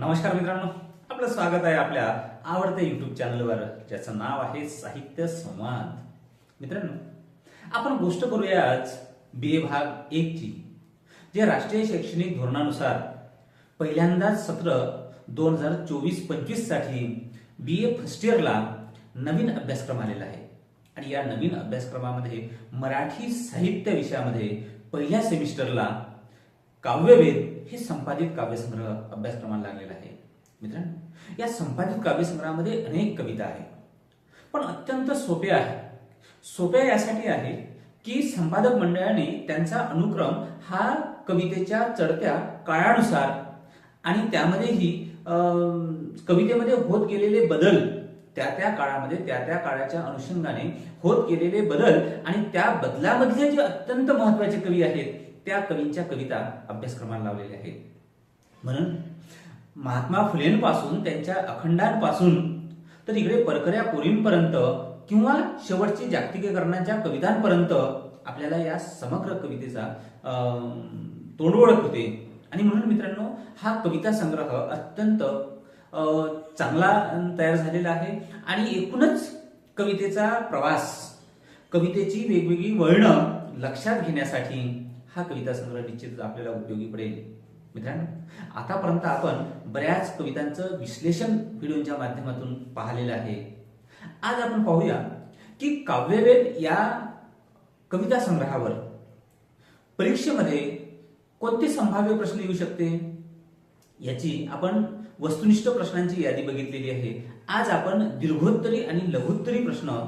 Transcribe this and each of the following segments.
नमस्कार मित्रांनो. आपलं स्वागत आहे आपल्या आवडत्या युट्यूब चॅनलवर ज्याचं नाव आहे साहित्य संवाद. मित्रांनो आपण गोष्ट करूया आज बी ए भाग एक ची जे राष्ट्रीय शैक्षणिक धोरणानुसार पहिल्यांदाच सत्र दोन हजार चोवीस पंचवीससाठी बी ए फर्स्ट इयरला नवीन अभ्यासक्रम आलेला आहे. आणि या नवीन अभ्यासक्रमामध्ये मराठी साहित्य विषयामध्ये पहिल्या सेमिस्टरला काव्यवेद हे संपादित काव्यसंग्रह अभ्यासक्रमाला लागलेला आहे. मित्रांनो या संपादित काव्यसंग्रहामध्ये अनेक कविता आहेत. पण अत्यंत सोप्या आहे. सोप्या यासाठी आहे की संपादक मंडळाने त्यांचा अनुक्रम हा कवितेच्या चढत्या काळानुसार आणि त्यामध्येही कवितेमध्ये होत गेलेले बदल त्या त्या काळामध्ये त्या त्या काळाच्या अनुषंगाने होत गेलेले बदल आणि त्या बदलामधले जे अत्यंत महत्त्वाचे कवी आहेत त्या कवींच्या कविता अभ्यासक्रमाला लावलेल्या आहेत. म्हणून महात्मा फुलेंपासून त्यांच्या अखंडांपासून तर इकडे परकऱ्या पोरींपर्यंत किंवा शेवटची जागतिकीकरणाच्या कवितांपर्यंत आपल्याला या समग्र कवितेचा अं, तोंडओळख होते. आणि म्हणून मित्रांनो हा कविता संग्रह अत्यंत चांगला तयार झालेला आहे. आणि एकूणच कवितेचा प्रवास कवितेची वेगवेगळी वळणं लक्षात घेण्यासाठी हा कविता संग्रह निश्चितच आपल्याला उपयोगी पडेल. मित्रांनो आतापर्यंत आपण बऱ्याच कवितांचं विश्लेषण व्हिडिओच्या माध्यमातून पाहिलेलं आहे. आज आपण पाहूया की काव्यवेद या कविता संग्रहावर परीक्षेमध्ये कोणते संभाव्य प्रश्न येऊ शकते? याची आपण वस्तुनिष्ठ प्रश्नांची यादी बघितलेली आहे. आज आपण दीर्घोत्तरी आणि लघुत्तरी प्रश्न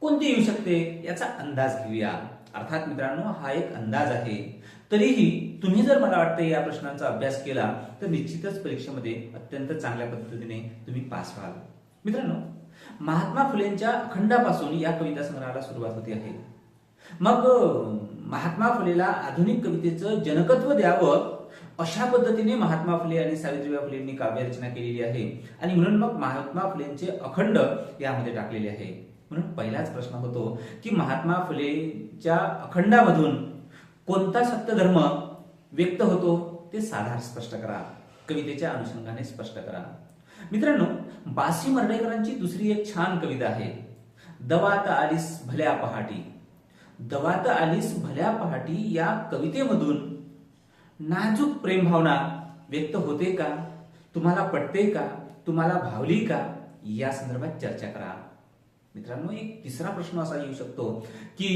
कोणते येऊ शकते याचा अंदाज घेऊया. अर्थात मित्रांनो हा एक अंदाज आहे. तरीही तुम्ही जर मला वाटतं या प्रश्नांचा अभ्यास केला तर निश्चितच परीक्षेमध्ये अत्यंत चांगल्या पद्धतीने तुम्ही पास व्हाल. मित्रांनो महात्मा फुलेंच्या अखंडापासून या कविता संग्रहाला सुरुवात होते आहे. मग महात्मा फुलेला आधुनिक कवितेचं जनकत्व द्यावं अशा पद्धतीने महात्मा फुले आणि सावित्रीबाई फुलेंनी काव्यरचना केलेली आहे. आणि म्हणून मग महात्मा फुलेंचे अखंड यामध्ये टाकलेले आहे. म्हणून पहिलाच प्रश्न होतो की महात्मा फुलेच्या अखंडामधून कोणता सत्यधर्म व्यक्त होतो ते साधार स्पष्ट करा. कवितेच्या अनुषंगाने स्पष्ट करा. मित्रांनो बासी मर्डेकरांची दुसरी एक छान कविता आहे दवात आलीस भल्या पहाटी. दवात आलीस भल्या पहाटी या कवितेमधून नाजूक प्रेमभावना व्यक्त होते का? तुम्हाला पटते का? तुम्हाला भावली का? या संदर्भात चर्चा करा. मित्रांनो एक तिसरा प्रश्न असा येऊ शकतो की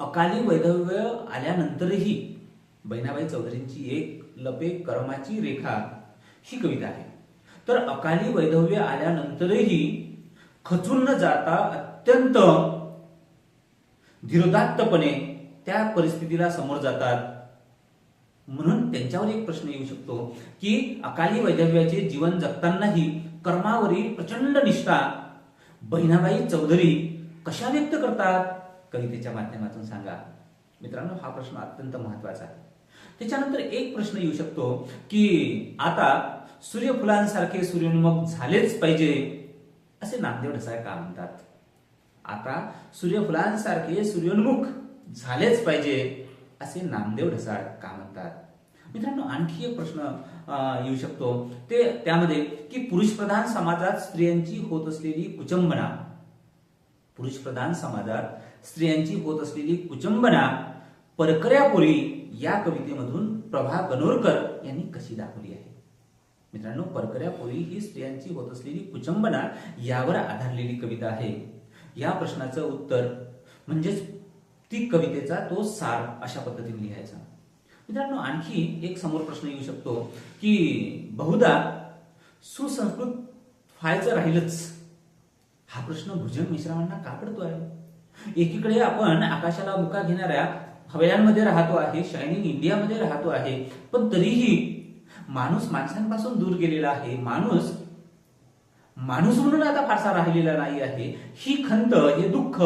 अकाली वैधव्य आल्यानंतरही बहिणाबाई चौधरींची एक लपे कर्माची रेखा ही कविता आहे. तर अकाली वैधव्य आल्यानंतरही खचून न जाता अत्यंत धीरोदात्तपणे त्या परिस्थितीला समोर जातात. म्हणून त्यांच्यावर एक प्रश्न येऊ शकतो की अकाली वैधव्याचे जीवन जगतानाही कर्मावरील प्रचंड निष्ठा बहिणाबाई चौधरी कशा व्यक्त करतात? कवितेच्या माध्यमातून सांगा. मित्रांनो हा प्रश्न अत्यंत महत्त्वाचा आहे. त्याच्यानंतर एक प्रश्न येऊ शकतो की आता सूर्यफुलांसारखे सूर्योन्मुख झालेच पाहिजे असे नामदेव ढसाळ का म्हणतात? आता सूर्यफुलांसारखे सूर्योन्मुख झालेच पाहिजे असे नामदेव ढसाळ का म्हणतात? मित्रांनो आणखी एक प्रश्न येऊ शकतो. ते त्यामध्ये की पुरुषप्रधान समाजात स्त्रियांची होत असलेली कुचंबना. पुरुषप्रधान समाजात स्त्रियांची होत असलेली कुचंबना परकऱ्यापुरी या कवितेमधून प्रभा गणोरकर यांनी कशी दाखवली आहे? मित्रांनो परकऱ्यापुरी ही स्त्रियांची होत असलेली कुचंबना यावर आधारलेली कविता आहे. या प्रश्नाचं उत्तर म्हणजेच ती कवितेचा तो सार अशा पद्धतीने लिहायचा. मित्रांनो आणखी एक समोर प्रश्न येऊ शकतो की बहुधा सुसंस्कृत व्हायचं राहीलच. हा प्रश्न भुजंग मिश्रावांना का आहे? एकीकडे आपण आकाशाला मुका घेणाऱ्या हवेल्यांमध्ये राहतो आहे शायनिंग इंडियामध्ये राहतो आहे पण तरीही माणूस माणसांपासून दूर गेलेला आहे. माणूस माणूस म्हणून आता फारसा राहिलेला नाही आहे. ही खंत हे दुःख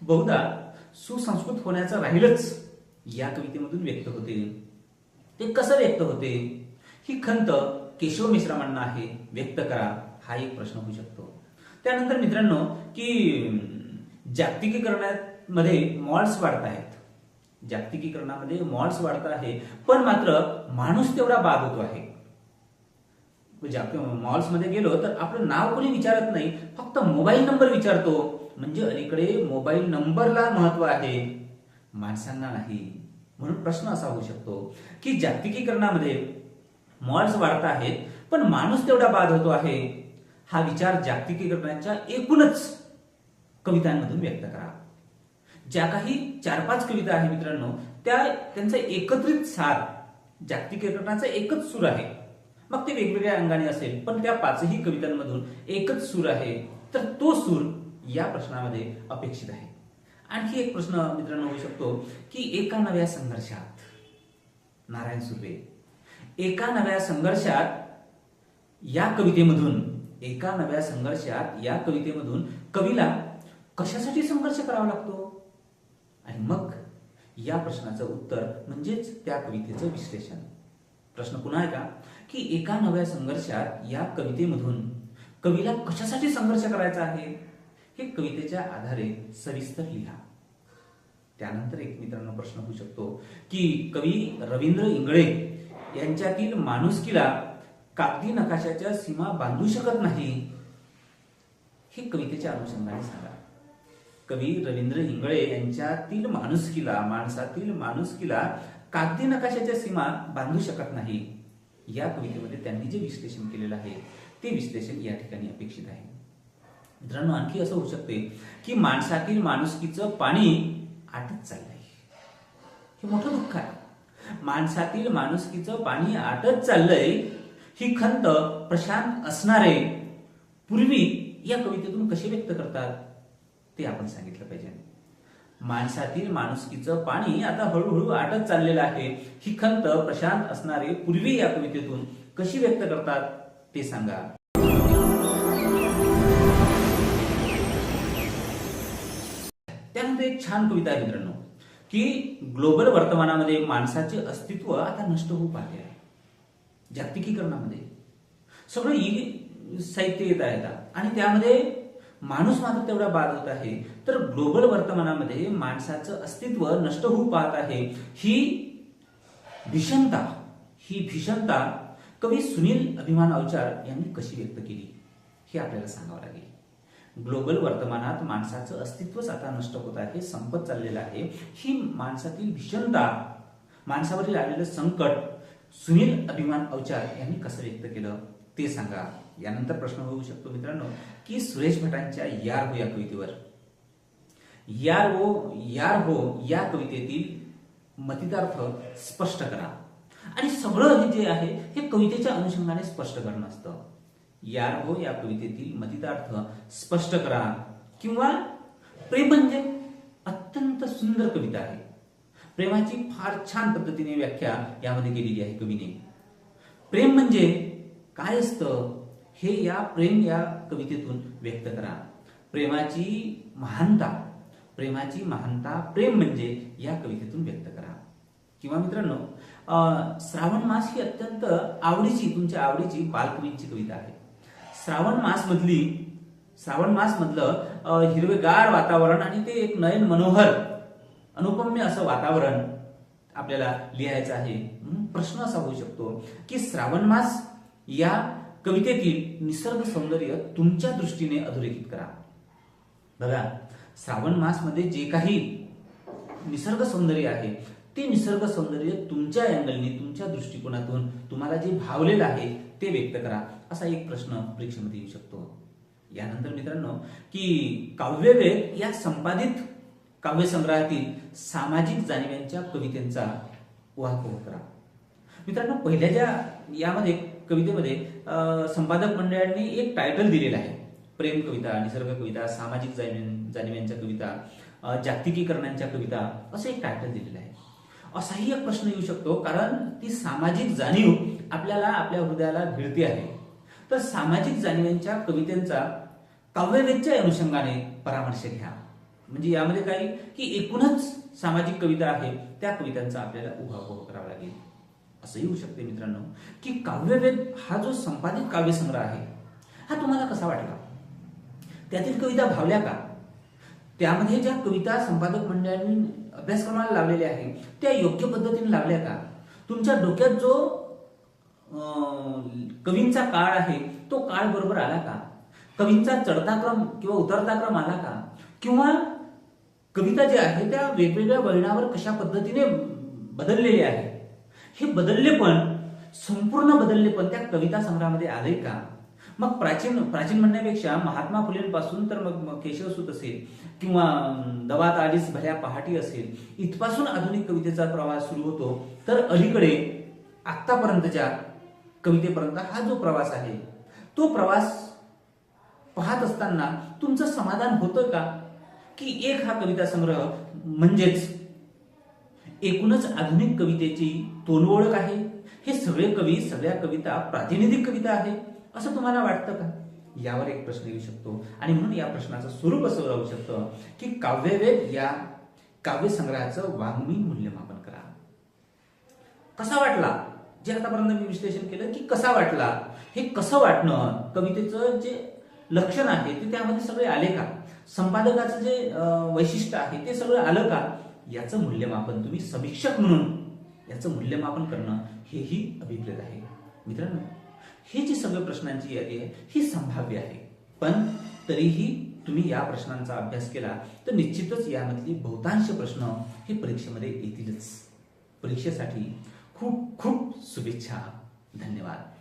बहुधा सुसंस्कृत होण्याचं राहीलच. या कवितेमधून व्यक्त होते. ते कसं व्यक्त होते? ही खंत केशव मिश्रामांना आहे व्यक्त करा हा एक प्रश्न होऊ शकतो. त्यानंतर मित्रांनो की जागतिकीकरणामध्ये मॉल्स वाढत आहेत. जागतिकीकरणामध्ये मॉल्स वाढत आहे पण मात्र माणूस तेवढा बाद होतो आहे. म्हणजे मॉल्समध्ये गेलो तर आपलं नाव कोणी विचारत नाही फक्त मोबाईल नंबर विचारतो. म्हणजे अलीकडे मोबाईल नंबरला महत्त्व आहे. माणसांना नाही. म्हणून प्रश्न असा होऊ शकतो की जागतिकीकरणामध्ये मॉल्स वाढत आहेत पण माणूस तेवढा बाद होतो आहे. हा विचार जागतिकीकरणाच्या एकूणच कवितांमधून व्यक्त करा. ज्या काही चार पाच कविता आहे मित्रांनो त्या त्यांचा एकत्रित सार जागतिकीकरणाचा एकच सूर आहे. मग ते वेगवेगळ्या अंगाने असेल पण त्या पाचही कवितांमधून एकच सूर आहे. तर तो सूर या प्रश्नामध्ये अपेक्षित आहे. आणखी एक प्रश्न मित्रांनो होऊ शकतो की एका नव्या संघर्षात नारायण सुर्वे एका नव्या संघर्षात या कवितेमधून एका नव्या संघर्षात या कवितेमधून कवीला कशासाठी संघर्ष करावा लागतो? आणि मग या प्रश्नाचं उत्तर म्हणजेच त्या कवितेचं विश्लेषण. प्रश्न पुन्हा आहे का की एका नव्या संघर्षात या कवितेमधून कवीला कशासाठी संघर्ष करायचा आहे? हे कवितेच्या आधारे सविस्तर लिहा. त्यानंतर एक मित्रांनो प्रश्न होऊ शकतो की कवी रवींद्र इंगळे यांच्यातील माणुसकीला कागदी नकाशाच्या सीमा बांधू शकत नाही हे कवितेच्या अनुषंगाने सांगा. कवी रवींद्र इंगळे यांच्यातील माणुसकीला माणसातील माणुसकीला कागदी नकाशाच्या सीमा बांधू शकत नाही. या कवितेमध्ये त्यांनी जे विश्लेषण केलेलं आहे ते विश्लेषण या ठिकाणी अपेक्षित आहे. मित्रांनो आणखी असं होऊ शकते की माणसातील माणुसकीचं पाणी आटत चाललंय. हे मोठं दुःख आहे. माणसातील माणुसकीचं पाणी आटत चाललंय ही खंत प्रशांत असणारे पूर्वी या कवितेतून कसे व्यक्त करतात ते आपण सांगितलं पाहिजे. माणसातील माणुसकीचं पाणी आता हळूहळू आटत चाललेलं आहे ही खंत प्रशांत असणारे पूर्वी या कवितेतून कशी व्यक्त करतात ते सांगा. त्यानंतर एक छान कविता आहे मित्रांनो की ग्लोबल वर्तमानामध्ये माणसाचे अस्तित्व आता नष्ट होऊ पाहते आहे. जागतिकीकरणामध्ये. सगळं ई साहित्य येत आहे आणि त्यामध्ये माणूस मात्र तेवढा बाद होत आहे. तर ग्लोबल वर्तमानामध्ये माणसाचं अस्तित्व नष्ट होऊ पाहत आहे ही भीषणता ही भीषणता कवी सुनील अभिमान अवचार यांनी कशी व्यक्त केली हे आपल्याला सांगावं लागेल. ग्लोबल वर्तमानात माणसाचं अस्तित्वच आता नष्ट होत आहे संपत चाललेलं आहे. ही माणसातील भीषणता माणसावरील आलेलं संकट सुनील अभिमान अवचार यांनी कसं व्यक्त केलं ते सांगा. यानंतर प्रश्न होऊ शकतो मित्रांनो की सुरेश भटांच्या यार हो या कवितेवर. यार हो यार हो या कवितेतील मतितार्थ स्पष्ट करा. आणि सगळं हे जे आहे हे कवितेच्या अनुषंगाने स्पष्ट करणं असतं. यार हो या कवितेतील मतितार्थ स्पष्ट करा. किंवा प्रेम म्हणजे अत्यंत सुंदर कविता आहे. प्रेमाची फार छान पद्धतीने व्याख्या यामध्ये केलेली आहे कवीने. प्रेम म्हणजे काय असतं हे या प्रेम या कवितेतून व्यक्त करा. प्रेमाची महानता प्रेमाची महानता प्रेम म्हणजे या कवितेतून व्यक्त करा. किंवा मित्रांनो श्रावण मास ही अत्यंत आवडीची तुमच्या आवडीची बालकवींची कविता आहे. श्रावण मास मधली श्रावण मास मधलं हिरवेगार वातावरण आणि ते एक नयन मनोहर अनुपम्य असं वातावरण आपल्याला लिहायचं आहे. म्हणून प्रश्न असा होऊ शकतो की श्रावण मास या कवितेतील निसर्ग सौंदर्य तुमच्या दृष्टीने अधोरेखित करा. बघा श्रावण मासमध्ये जे काही निसर्ग सौंदर्य आहे ते निसर्ग सौंदर्य तुमच्या अँगलने तुमच्या दृष्टिकोनातून तुम्हाला जे भावलेलं आहे ते व्यक्त करा असा एक प्रश्न परीक्षेमध्ये येऊ शकतो. यानंतर मित्रांनो की काव्यवेग या संपादित काव्यसंग्रहातील सामाजिक जाणिव्यांच्या कवितेंचा वाहतूक करा. मित्रांनो पहिल्या ज्या यामध्ये कवितेमध्ये संपादक मंडळांनी एक टायटल दिलेलं आहे. प्रेम कविता निसर्ग कविता सामाजिक जाणीव कविता जागतिकीकरणांच्या कविता असं एक टायटल दिलेलं आहे. असाही एक प्रश्न येऊ शकतो कारण ती सामाजिक जाणीव आपल्याला आपल्या हृदयाला भिडते आहे. तर सामाजिक जाणीवांच्या कवितेंचा काव्यवेदच्या अनुषंगाने परामर्श घ्या. म्हणजे यामध्ये काही की एकूणच सामाजिक कविता आहे त्या कवितांचा आपल्याला उभापोह करावा लागेल. असं येऊ शकते मित्रांनो की काव्यवेद हा जो संपादित काव्यसंग्रह आहे हा तुम्हाला कसा वाटला? त्यातील कविता भावल्या का? त्यामध्ये ज्या कविता संपादक मंडळांनी अभ्यासक्रमाला लावलेल्या आहे? त्या योग्य पद्धतीने लावल्या का? तुमच्या डोक्यात जो कवींचा काळ आहे तो काळ बरोबर आला का? कवींचा चढता क्रम किंवा उतरता क्रम आला का? किंवा कविता ज्या आहे त्या वेगवेगळ्या वळणावर कशा पद्धतीने बदललेले आहे हे बदलले पण संपूर्ण बदलले पण त्या कविता संग्रहामध्ये आले का? मग प्राचीन प्राचीन म्हणण्यापेक्षा महात्मा फुलेंपासून तर मग मग केशवसूत असेल किंवा अं, दवात आलीस भल्या पहाटी असेल इथपासून आधुनिक कवितेचा प्रवास सुरू होतो. तर अलीकडे आत्तापर्यंतच्या कवितेपर्यंत हा जो प्रवास आहे तो प्रवास पाहत असताना तुमचं समाधान होतं का? की एक हा कविता संग्रह म्हणजेच एकूणच आधुनिक कवितेची तोंडओळख आहे? हे सगळे कवी सगळ्या कविता प्रातिनिधिक कविता आहे. असं तुम्हाला वाटतं का? यावर एक प्रश्न येऊ शकतो. आणि म्हणून या प्रश्नाचं स्वरूप असं राहू शकतं की काव्यवेद या काव्य संग्रहाचं मूल्यमापन करा. कसा वाटला? जे आतापर्यंत मी विश्लेषण केलं की कसा वाटला? हे कसं वाटणं? कवितेचं जे लक्षण आहे ते त्यामध्ये सगळे आले का? संपादकाचं जे वैशिष्ट्य आहे ते सगळं आलं का? याचं मूल्यमापन तुम्ही समीक्षक म्हणून याचं मूल्यमापन करणं हेही अभिप्रेत आहे. मित्रांनो ही जी सगळ्या प्रश्नांची यादी आहे ही संभाव्य आहे. पण तरीही तुम्ही या प्रश्नांचा अभ्यास केला तर निश्चितच यामधली बहुतांश प्रश्न हे परीक्षेमध्ये येतीलच. परीक्षेसाठी खूप खूप शुभेच्छा. धन्यवाद.